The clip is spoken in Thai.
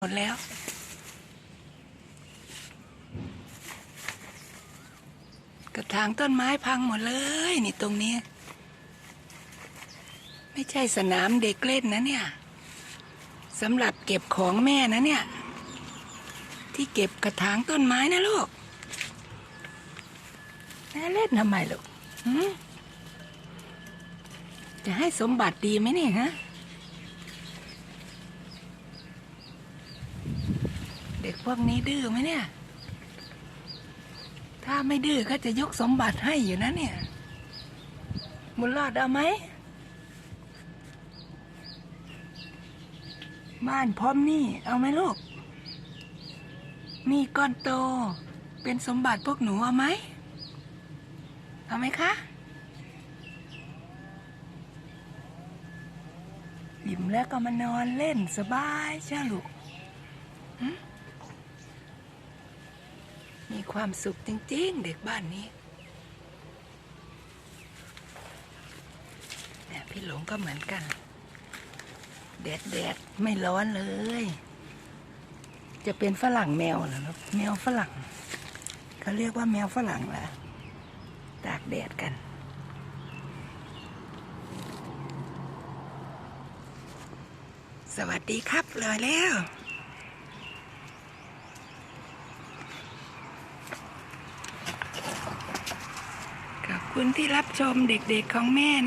หมดแล้ว กระถางต้นไม้พังหมดเลย นี่ตรงนี้ ไม่ใช่สนามเด็กเล่นนะเนี่ยสำหรับเก็บของแม่นะเนี่ย ที่เก็บกระถางต้นไม้นะลูกแม่เล่นทำไมลูกจะให้สมบัติดีไหมเนี่ยฮะ ด็กพวกนี้ดื้อไหมเนี่ย ถ้าไม่ดื้อก็จะยกสมบัติให้อยู่นะเนี่ย บุญรอดเอาไหม บ้านพร้อมนี่ เอาไหมลูก มีก้อนโต เป็นสมบัติพวกหนูเอาไหม เอาไหมคะอิ่มแล้วก็มานอนเล่นสบายเจ้าลูก มีความสุขจริง ๆ เด็กบ้านนี้เนี่ยพี่หลงก็เหมือนกัน แดดแดดไม่ร้อนเลย จะเป็นฝรั่งแมวเหรอแมวฝรั่งเขาเรียกว่าแมวฝรั่งเหรอตากแดดกันสวัสดีครับลอยแล้ว ขอบ คุณที่รับชมเด็กๆของแม่